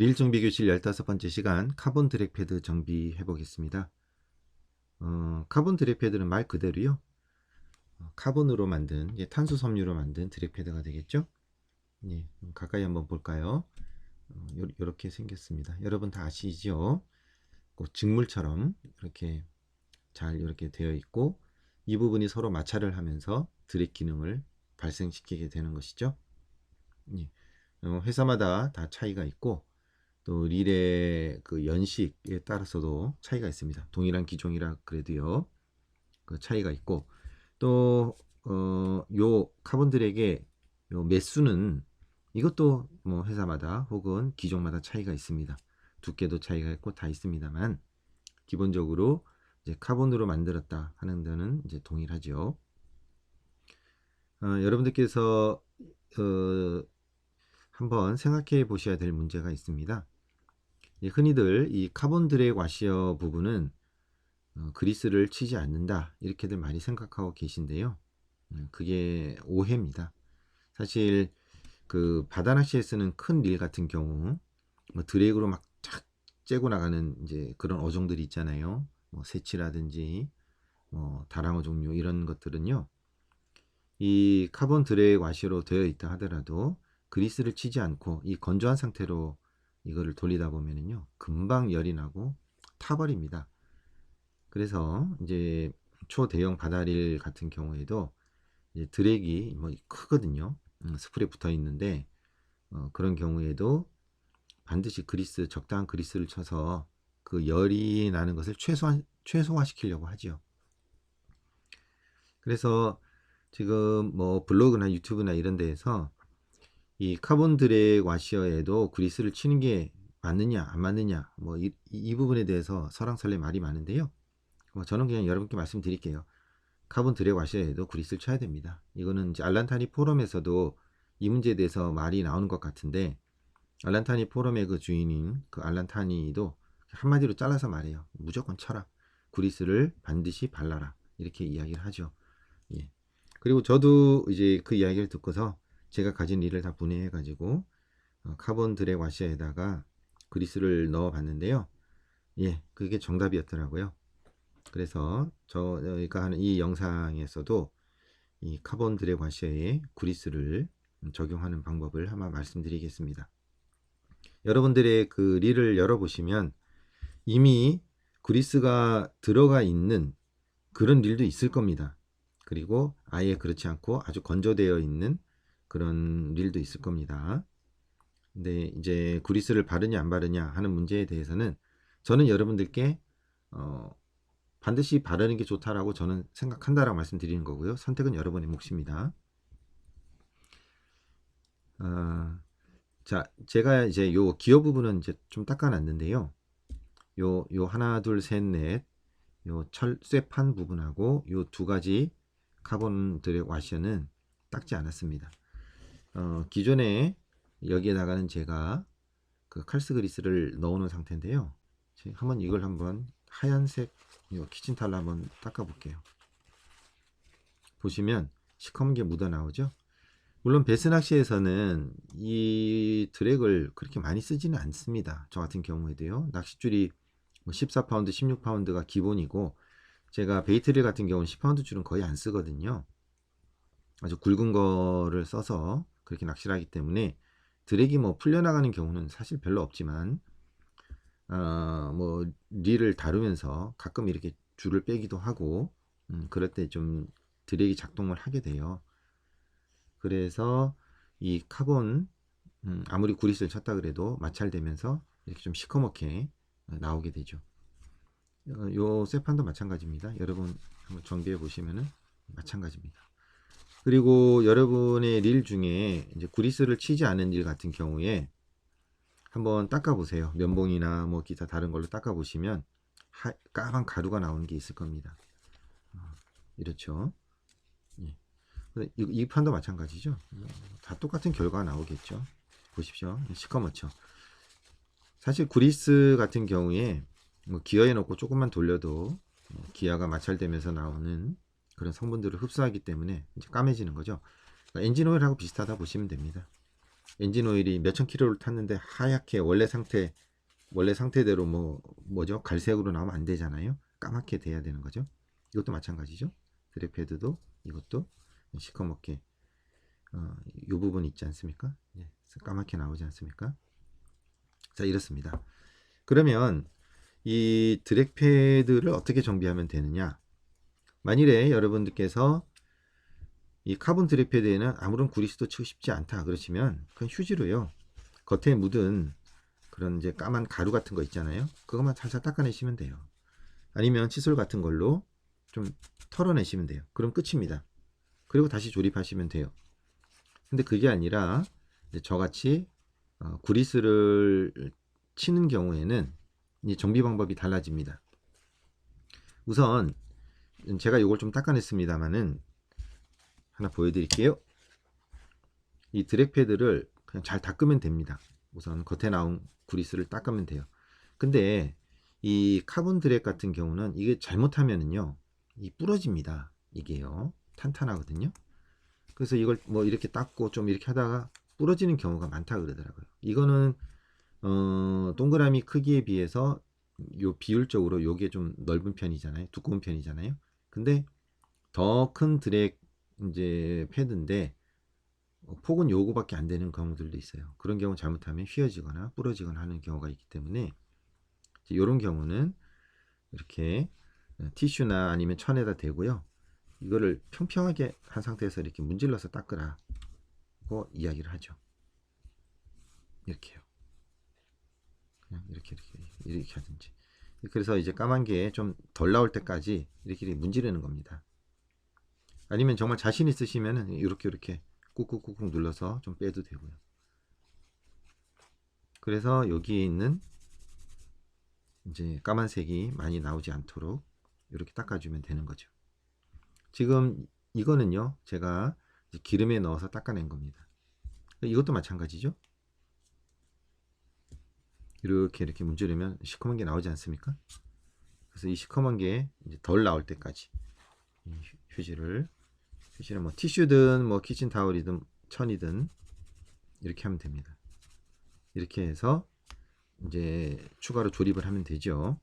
릴 정비 교실 15번째 시간 카본 드랙 패드 정비해 보겠습니다. 어, 카본 드랙 패드는 말 그대로요. 어, 카본으로 만든 예, 탄소 섬유로 만든 드랙 패드가 되겠죠? 예, 가까이 한번 볼까요? 어, 이렇게 생겼습니다. 여러분 다 아시죠? 꼭 직물처럼 이렇게 잘 이렇게 되어 있고 이 부분이 서로 마찰을 하면서 드랙 기능을 발생시키게 되는 것이죠. 예. 어, 회사마다 다 차이가 있고 또 릴의 그 연식에 따라서도 차이가 있습니다. 동일한 기종이라 그래도요. 그 차이가 있고 또 어, 요 카본 드랙의 요 매수는 이것도 뭐 회사마다 혹은 기종마다 차이가 있습니다. 두께도 차이가 있고 다 있습니다만 기본적으로 이제 카본으로 만들었다 하는 데는 이제 동일하죠. 어, 여러분들께서 어, 한번 생각해 보셔야 될 문제가 있습니다. 예, 흔히들 이 카본 드랙 와시어 부분은 어, 그리스를 치지 않는다 이렇게들 많이 생각하고 계신데요. 음, 그게 오해입니다. 사실 그 바다 낚시에 쓰는 큰 릴 같은 경우 뭐 드랙으로 막 착 째고 나가는 이제 그런 어종들이 있잖아요. 뭐 새치라든지 뭐 다랑어 종류 이런 것들은요. 이 카본 드랙 와시로 되어 있다 하더라도 그리스를 치지 않고 이 건조한 상태로 이거를 돌리다 보면은요 금방 열이 나고 타버립니다. 그래서 이제 초대형 바다릴 같은 경우에도 드랙이 뭐 크거든요. 음, 스프레 붙어 있는데 어, 그런 경우에도 반드시 그리스 적당한 그리스를 쳐서 그 열이 나는 것을 최소한 최소화 시키려고 하죠. 그래서 지금 뭐 블로그나 유튜브나 이런 데에서 이 카본 드랙 와시어에도 그리스를 치는 게 맞느냐 안 맞느냐 뭐이 이 부분에 대해서 설랑설레 말이 많은데요. 뭐 저는 그냥 여러분께 말씀드릴게요. 카본 드랙 와시어에도 그리스를 쳐야 됩니다. 이거는 알란타니 포럼에서도 이 문제에 대해서 말이 나오는 것 같은데 알란타니 포럼의 그 주인인 그 알란타니도 한마디로 잘라서 말해요. 무조건 쳐라. 그리스를 반드시 발라라. 이렇게 이야기를 하죠. 예. 그리고 저도 이제 그 이야기를 듣고서 제가 가진 일을 다 분해해 가지고 어, 카본 드랙 와시에다가 그리스를 넣어 봤는데요. 예, 그게 정답이었더라고요. 그래서 저희가 하는 이 영상에서도 이 카본 드랙 와시에 그리스를 적용하는 방법을 한번 말씀드리겠습니다. 여러분들의 그 릴을 열어보시면 이미 그리스가 들어가 있는 그런 릴도 있을 겁니다. 그리고 아예 그렇지 않고 아주 건조되어 있는 그런 일도 있을 겁니다. 근데 이제 구리스를 바르냐 안 바르냐 하는 문제에 대해서는 저는 여러분들께 어, 반드시 바르는 게 좋다라고 저는 생각한다라고 말씀드리는 거고요. 선택은 여러분의 몫입니다. 어, 자, 제가 이제 요 기어 부분은 이제 좀 닦아놨는데요. 요, 요 하나, 둘, 셋, 넷, 요 철쇠판 부분하고 요 두 가지 카본 드랙 와셔는 닦지 않았습니다. 어, 기존에 여기에 나가는 제가 그 칼스 그리스를 넣어놓은 상태인데요. 한번 이걸 한번 하얀색 키친탈로 한번 닦아 볼게요. 보시면 시커먼 게 묻어 나오죠. 물론 베스 낚시에서는 이 드랙을 그렇게 많이 쓰지는 않습니다. 저 같은 경우에도요. 낚싯줄이 14파운드, 뭐 16파운드가 기본이고 제가 베이트릴 같은 경우는 10파운드 줄은 거의 안 쓰거든요. 아주 굵은 거를 써서 그렇게 낚시를 하기 때문에 드랙이 뭐 풀려나가는 경우는 사실 별로 없지만 어, 뭐 릴을 다루면서 가끔 이렇게 줄을 빼기도 하고 음, 그럴 때 좀 드랙이 작동을 하게 돼요. 그래서 이 카본 음, 아무리 구리스를 쳤다 그래도 마찰되면서 이렇게 좀 시커멓게 나오게 되죠. 어, 요 세판도 마찬가지입니다. 여러분 한번 정비해 보시면은 마찬가지입니다. 그리고 여러분의 릴 중에 이제 구리스를 치지 않은 릴 같은 경우에 한번 닦아 보세요. 면봉이나 뭐 기타 다른 걸로 닦아 보시면 까만 가루가 나오는 게 있을 겁니다. 어, 이렇죠. 예. 이, 이 판도 마찬가지죠. 다 똑같은 결과가 나오겠죠. 보십시오. 시커멓죠. 사실 구리스 같은 경우에 뭐 기어에 넣고 조금만 돌려도 뭐 기아가 마찰되면서 나오는 그런 성분들을 흡수하기 때문에 이제 까매지는 거죠. 그러니까 엔진 오일하고 비슷하다 보시면 됩니다. 엔진 오일이 몇천 킬로를 탔는데 하얗게 원래 상태 원래 상태대로 뭐 뭐죠? 갈색으로 나오면 안 되잖아요. 까맣게 돼야 되는 거죠. 이것도 마찬가지죠. 드랙 패드도 이것도 시커멓게 어, 이 부분 있지 않습니까? 예, 까맣게 나오지 않습니까? 자 이렇습니다. 그러면 이 드랙 패드를 어떻게 정비하면 되느냐 만일에 여러분들께서 이 카본 드랙 패드에는 아무런 구리스도 치고 싶지 않다 그러시면 그냥 휴지로요. 겉에 묻은 그런 이제 까만 가루 같은 거 있잖아요. 그것만 살살 닦아내시면 돼요. 아니면 칫솔 같은 걸로 좀 털어내시면 돼요. 그럼 끝입니다. 그리고 다시 조립하시면 돼요. 근데 그게 아니라 저같이 어, 구리스를 치는 경우에는 이 정비 방법이 달라집니다. 우선 제가 이걸 좀 닦아냈습니다만은 하나 보여드릴게요. 이 드랙 패드를 그냥 잘 닦으면 됩니다. 우선 겉에 나온 구리스를 닦으면 돼요. 근데 이 카본 드랙 같은 경우는 이게 잘못하면은요, 이 부러집니다. 이게요, 탄탄하거든요. 그래서 이걸 뭐 이렇게 닦고 좀 이렇게 하다가 부러지는 경우가 많다 그러더라고요. 이거는 어, 동그라미 크기에 비해서 요 비율적으로 요게 좀 넓은 편이잖아요. 두꺼운 편이잖아요. 근데 더 큰 드랙 이제 패드인데 어, 폭은 요거밖에 안 되는 경우들도 있어요. 그런 경우 잘못하면 휘어지거나 부러지거나 하는 경우가 있기 때문에 이런 경우는 이렇게 어, 티슈나 아니면 천에다 대고요. 이거를 평평하게 한 상태에서 이렇게 문질러서 닦으라고 이야기를 하죠. 이렇게요. 그냥 이렇게 이렇게 이렇게 하든지. 그래서 이제 까만 게 좀 덜 나올 때까지 이렇게, 문지르는 겁니다. 아니면 정말 자신 있으시면은 이렇게 이렇게 꾹꾹꾹꾹 눌러서 좀 빼도 되고요. 그래서 여기에 있는 이제 까만색이 많이 나오지 않도록 이렇게 닦아주면 되는 거죠. 지금 이거는요, 제가 기름에 넣어서 닦아낸 겁니다. 이것도 마찬가지죠. 이렇게 이렇게 문지르면 시커먼 게 나오지 않습니까? 그래서 이 시커먼 게덜 나올 때까지 휴지를 휴지는 뭐 티슈든 뭐 키친 타올이든 천이든 이렇게 하면 됩니다. 이렇게 해서 이제 추가로 조립을 하면 되죠.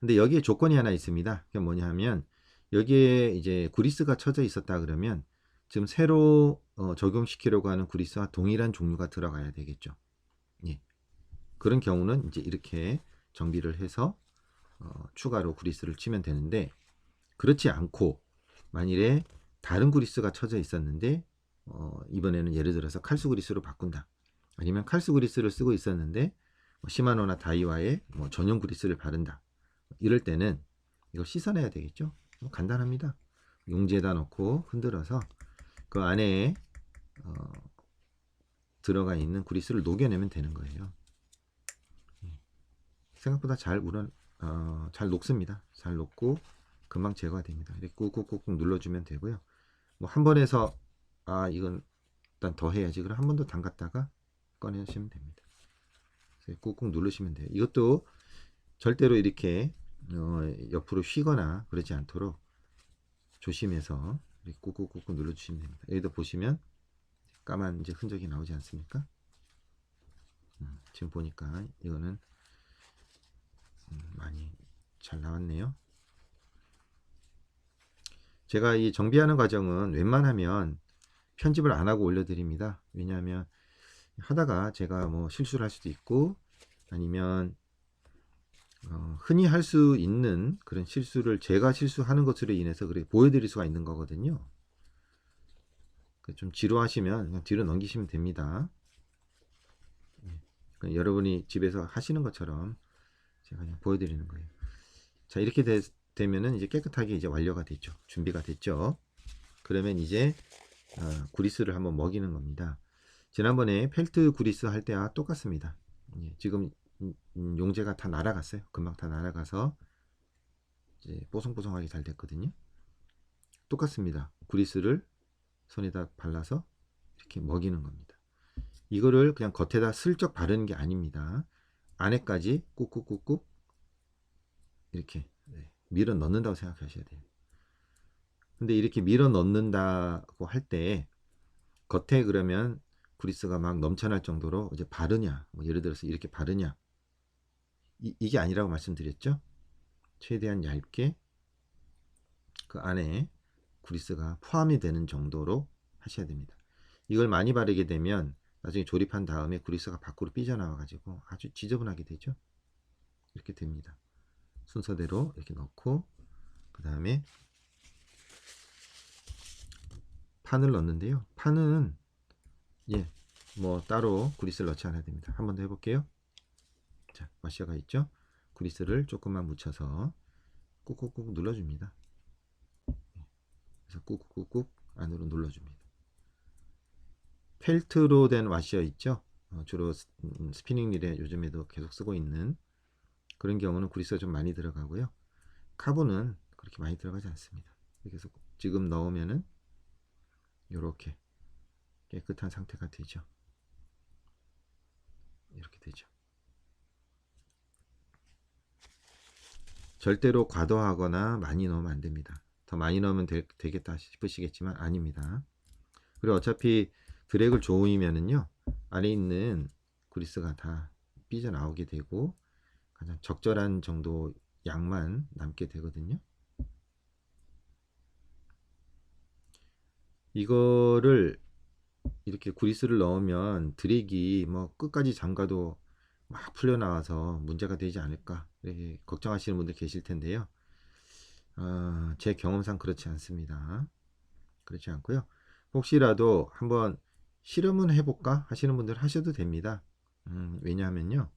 근데 여기에 조건이 하나 있습니다. 그게 뭐냐 하면 여기에 이제 구리스가 쳐져 있었다 그러면 지금 새로 어, 적용시키려고 하는 구리스와 동일한 종류가 들어가야 되겠죠. 예. 그런 경우는 이제 이렇게 정비를 해서 어, 추가로 구리스를 치면 되는데 그렇지 않고 만일에 다른 구리스가 쳐져 있었는데 어, 이번에는 예를 들어서 칼수 구리스로 바꾼다. 아니면 칼수 구리스를 쓰고 있었는데 뭐 시마노나 다이와의 뭐 전용 구리스를 바른다. 이럴 때는 이걸 씻어내야 되겠죠. 뭐 간단합니다. 용지에다 넣고 흔들어서 그 안에 어, 들어가 있는 구리스를 녹여내면 되는 거예요. 예. 생각보다 잘 우런 어, 잘 녹습니다. 잘 녹고 금방 제거가 됩니다. 이렇게 꾹꾹꾹꾹 눌러주면 되고요. 뭐 한번 해서 아 이건 일단 더 해야지 그럼 한 번 더 담갔다가 꺼내시면 됩니다. 꾹꾹 누르시면 돼요. 이것도 절대로 이렇게 어, 옆으로 휘거나 그러지 않도록 조심해서 꾹꾹꾹꾹 눌러주시면 됩니다. 여기도 보시면 까만 이제 흔적이 나오지 않습니까? 음, 지금 보니까 이거는 음, 많이 잘 나왔네요. 제가 이 정비하는 과정은 웬만하면 편집을 안 하고 올려드립니다. 왜냐하면 하다가 제가 뭐 실수를 할 수도 있고 아니면 어, 흔히 할 수 있는 그런 실수를 제가 실수하는 것으로 인해서 그렇게 보여드릴 수가 있는 거거든요. 좀 지루하시면 그냥 뒤로 넘기시면 됩니다. 예. 여러분이 집에서 하시는 것처럼 제가 그냥 보여드리는 거예요. 자 이렇게 되, 되면은 이제 깨끗하게 이제 완료가 됐죠. 준비가 됐죠. 그러면 이제 어, 구리스를 한번 먹이는 겁니다. 지난번에 펠트 구리스 할 때와 똑같습니다. 예, 지금 음, 용제가 다 날아갔어요. 금방 다 날아가서 이제 뽀송뽀송하게 잘 됐거든요. 똑같습니다. 구리스를 손에다 발라서 이렇게 먹이는 겁니다. 이거를 그냥 겉에다 슬쩍 바르는 게 아닙니다. 안에까지 꾹꾹꾹꾹 이렇게 네, 밀어 넣는다고 생각하셔야 돼요. 근데 이렇게 밀어 넣는다고 할 때 겉에 그러면 그리스가 막 넘쳐날 정도로 이제 바르냐, 뭐 예를 들어서 이렇게 바르냐, 이, 이게 아니라고 말씀드렸죠. 최대한 얇게 그 안에 그리스가 포함이 되는 정도로 하셔야 됩니다. 이걸 많이 바르게 되면 나중에 조립한 다음에 그리스가 밖으로 삐져나와 가지고 아주 지저분하게 되죠. 이렇게 됩니다. 순서대로 이렇게 넣고 그 다음에 판을 넣는데요. 판은 예, 뭐 따로 그리스를 넣지 않아야 됩니다. 한 번 더 해볼게요. 자, 와셔가 있죠. 그리스를 조금만 묻혀서 꾹꾹꾹 눌러줍니다. 그래서 꾹꾹꾹꾹 안으로 눌러줍니다. 펠트로 된 와셔 있죠. 어, 주로 스- 음, 스피닝 릴에 요즘에도 계속 쓰고 있는 그런 경우는 그리스가 좀 많이 들어가고요. 카본은 그렇게 많이 들어가지 않습니다. 그래서 지금 넣으면은 이렇게 깨끗한 상태가 되죠. 이렇게 되죠. 절대로 과도하거나 많이 넣으면 안 됩니다. 더 많이 넣으면 되, 되겠다 싶으시겠지만 아닙니다. 그리고 어차피 드랙을 조이면은요 안에 있는 그리스가 다 삐져 나오게 되고 가장 적절한 정도 양만 남게 되거든요. 이거를 이렇게 그리스를 넣으면 드랙이 뭐 끝까지 잠가도 막 풀려 나와서 문제가 되지 않을까 이렇게 걱정하시는 분들 계실 텐데요. 어, 제 경험상 그렇지 않습니다. 그렇지 않고요. 혹시라도 한번 실험은 해볼까 하시는 분들 하셔도 됩니다. 음, 왜냐하면요.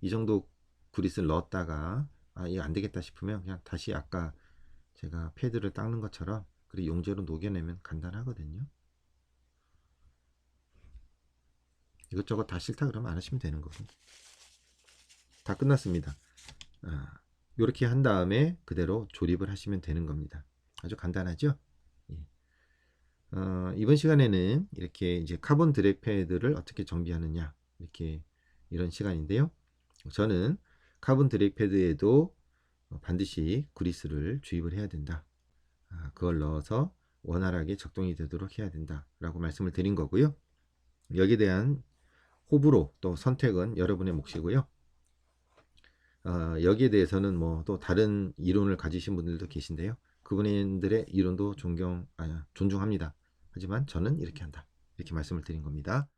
이 정도 그리스를 넣었다가 아 이거 안 되겠다 싶으면 그냥 다시 아까 제가 패드를 닦는 것처럼 그리고 용제로 녹여내면 간단하거든요. 이것저것 다 싫다 그러면 안 하시면 되는 거고. 다 끝났습니다. 아, 이렇게 한 다음에 그대로 조립을 하시면 되는 겁니다. 아주 간단하죠? 예. 어, 이번 시간에는 이렇게 이제 카본 드랙 패드를 어떻게 정비하느냐 이렇게 이런 시간인데요. 저는 카본 드랙 패드에도 반드시 그리스를 주입을 해야 된다. 아, 그걸 넣어서 원활하게 작동이 되도록 해야 된다. 라고 말씀을 드린 거고요. 여기에 대한 호불호 또 선택은 여러분의 몫이고요. 어, 여기에 대해서는 뭐 또 다른 이론을 가지신 분들도 계신데요. 그분들의 이론도 존경, 아, 존중합니다. 하지만 저는 이렇게 한다. 이렇게 말씀을 드린 겁니다.